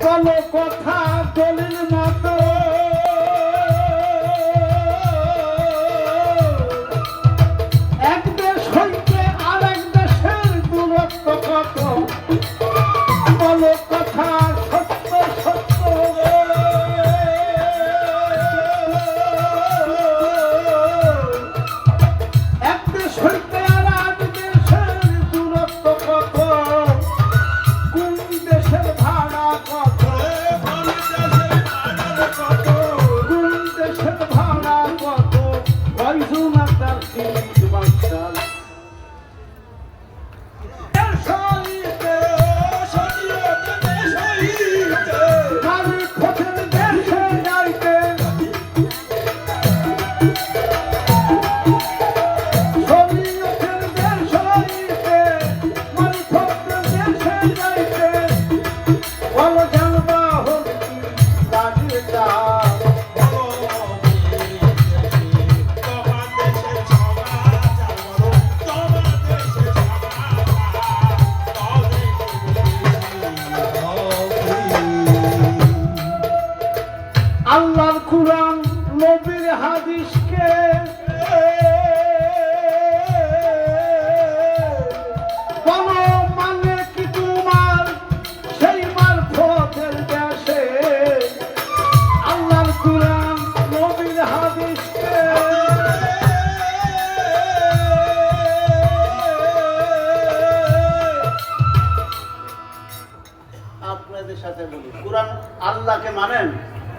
কোনো কথা দলিল মতো Thank you. আল্লাহর কুরআন নবীর হাদিসকে। মানে আপনাদের সাথে আল্লাহকে মানেন?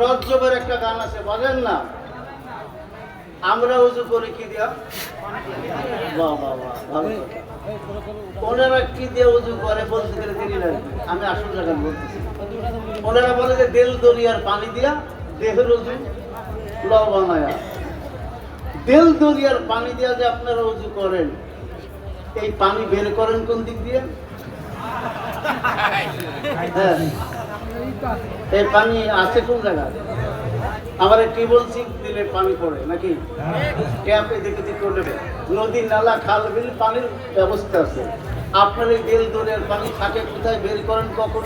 রজ্জবের একটা গান আছে, বলেন না। আমরা উজু করি কি দিয়া? ওনারা কি দিয়ে উজু করে বলতে গেলে লাগবে আমি আসল জায়গা বলতেছি। ওনারা বলে যে দেল দরিয়ার পানি দিয়া দেহের উজু ল বানায়া। দেল দরিয়ার পানি দিয়া যে আপনারা উজু করেন, এই পানি বের করেন কোন দিক দিয়ে? এই পানি আছে কোন আমার টিউবওয়েল সিঙ্ক দিলে পানি পড়ে, নাকি? দিকে করলে নদী নালা, খাল, বিল, পানির ব্যবস্থা আছে। আপনার এই বেল পানি থাকে কোথায়? বের করেন কখন?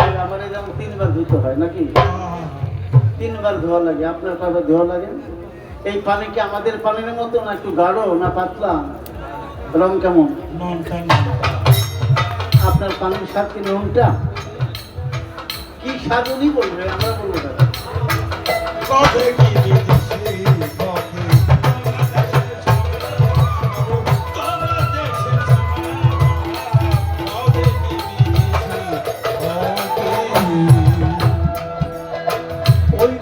হয় তিনবার হয়, নাকি? তিনবার ধোয়া লাগে। আপনার ধোয়া লাগে? এই পানি কি আমাদের পানির মতো না একটু গাঢ় না পাতলা? রং কেমন? আপনার পানির স্বাদ কি নুনটা? কি স্বাদ উনি বলবে আমরা বলব না ওই